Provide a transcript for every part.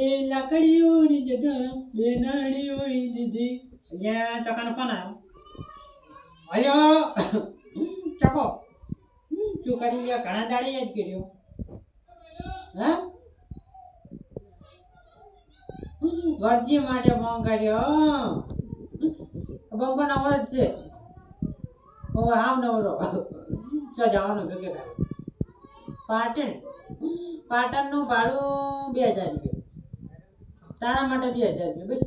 એ લાકડીઓની જગા બે નાળીઓએ દીધી. અહીંયા ચકાનો ફોન આવ્યો. હલો. ચકો. શું કરી લ્યો ઘણા દાડે યાદ કર્યો. હા? વરજી માટે ફોન કર્યો. બંકો નવરો જ છે. ઓ આમ નવરો. ચો જવાનું કે પાટણ. પાટણનું ભાડું બે હજાર રૂપિયા. તારા માટે બે હજાર રૂપિયા, બસ.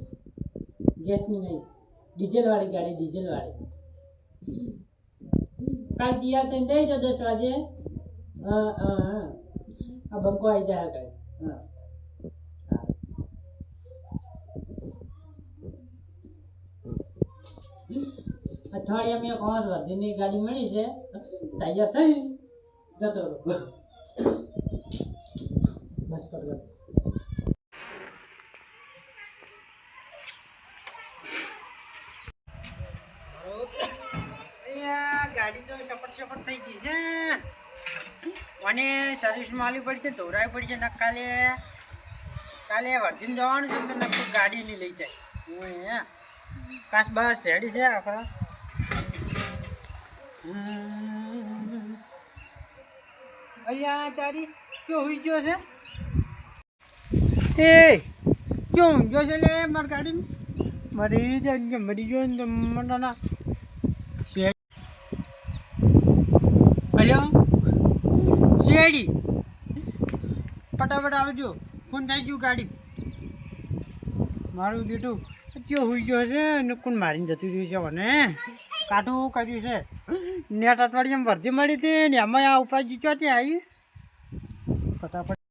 ગેસની નહીં. ડીઝલવાળી ગાડી, ડીઝલવાળી. કાલ તૈયાર થઈને દઈ જો દસ વાગે. હા હા હા. આ બંકો આવી જાય કાલે. હા. અઠવાડિયા મેં વાર વધીની ગાડી મળી છે. તૈયાર થઈ. જતો બસ પડ ગાડી તો શપટ શપટ થઈ ગઈ છે. મને સર્વિસ માલી પડશે ધોરાવી પડશે નકાલે કાલે વર્ધીને જવાનું છે તો નક્કી ગાડી નહીં લઈ જાય. કાશ બસ રેડી છે આખા અહીંયા તારી શું હોઈ ગયો છે? એ શું ઊંઘ્યો છે લે, મારી ગાડી મરી જાય, મરી ગયો ને તો મને ના હલો શેડી ફટાફટ આવજો. ફોન થઈ ગયું ગાડી. મારું બેટું ચો હોઈ ગયો છે? ને કોણ મારીને જતું રહ્યું છે મને કાઠું કર્યું છે. નેટ અઠવાડિયામાં ભરતી મળી હતી ને એમાં આ ઉપાજી ત્યાં આવી? ફટાફટ